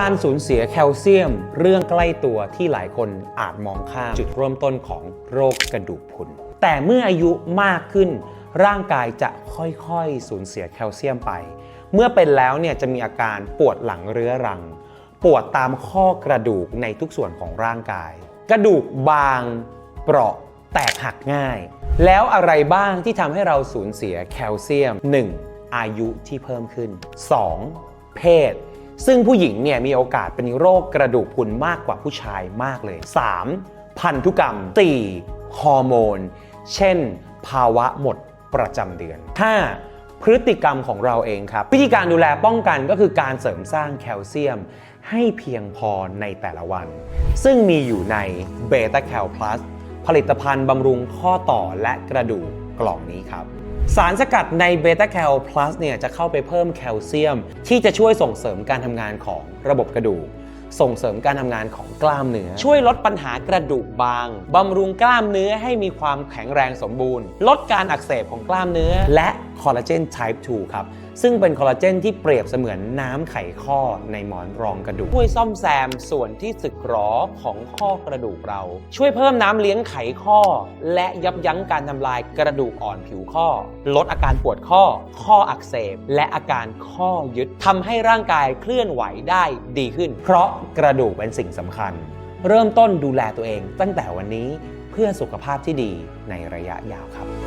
การสูญเสียแคลเซียม เรื่องใกล้ตัวที่หลายคนอาจมองข้ามจุดเริ่มต้นของโรคกระดูกพรุนแต่เมื่ออายุมากขึ้น ร่างกายจะค่อยๆ สูญเสียแคลเซียมไป เมื่อเป็นแล้วเนี่ยจะมีอาการปวดหลังเรื้อรัง ปวดตามข้อกระดูกในทุกส่วนของร่างกาย กระดูกบางเปราะแตกหักง่าย แล้วอะไรบ้างที่ทำให้เราสูญเสียแคลเซียม 1. อายุที่เพิ่มขึ้น 2. เพศ ซึ่งผู้หญิงเนี่ยมีโอกาสเป็นโรคกระดูกพรุนมากกว่าผู้ชายมากเลย 3. พันธุกรรม 4. ฮอร์โมน เช่น ภาวะหมดประจำเดือน 5. พฤติกรรมของเราเองครับ วิธีการดูแลป้องกันก็คือการเสริมสร้างแคลเซียมให้เพียงพอในแต่ละวัน ซึ่งมีอยู่ในเบต้าแคลพลัสผลิตภัณฑ์บำรุงข้อต่อและกระดูกกล่องนี้ครับ สารสกัดในเบต้าแคลพลัสเนี่ยจะเข้าไปเพิ่มแคลเซียม ที่จะช่วยส่งเสริมการทำงานของระบบกระดูก ส่งเสริมการทำงานของกล้ามเนื้อ ช่วยลดปัญหากระดูกบางบำรุงกล้ามเนื้อให้มีความแข็งแรงสมบูรณ์ ลดการอักเสบของกล้ามเนื้อ และคอลลาเจน type 2ครับ ซึ่งเป็นคอลลาเจนที่เปรียบเสมือนน้ำไขข้อในหมอนรองกระดูก ช่วยซ่อมแซมส่วนที่สึกหรอของข้อกระดูกเรา ช่วยเพิ่มน้ำเลี้ยงไขข้อ และยับยั้งการทำลายกระดูกอ่อนผิวข้อ ลดอาการปวดข้อ ข้ออักเสบ และอาการข้อยึดทำให้ร่างกายเคลื่อนไหวได้ดีขึ้น เพราะกระดูกเป็นสิ่งสำคัญ เริ่มต้นดูแลตัวเองตั้งแต่วันนี้เพื่อสุขภาพที่ดีในระยะยาวครับ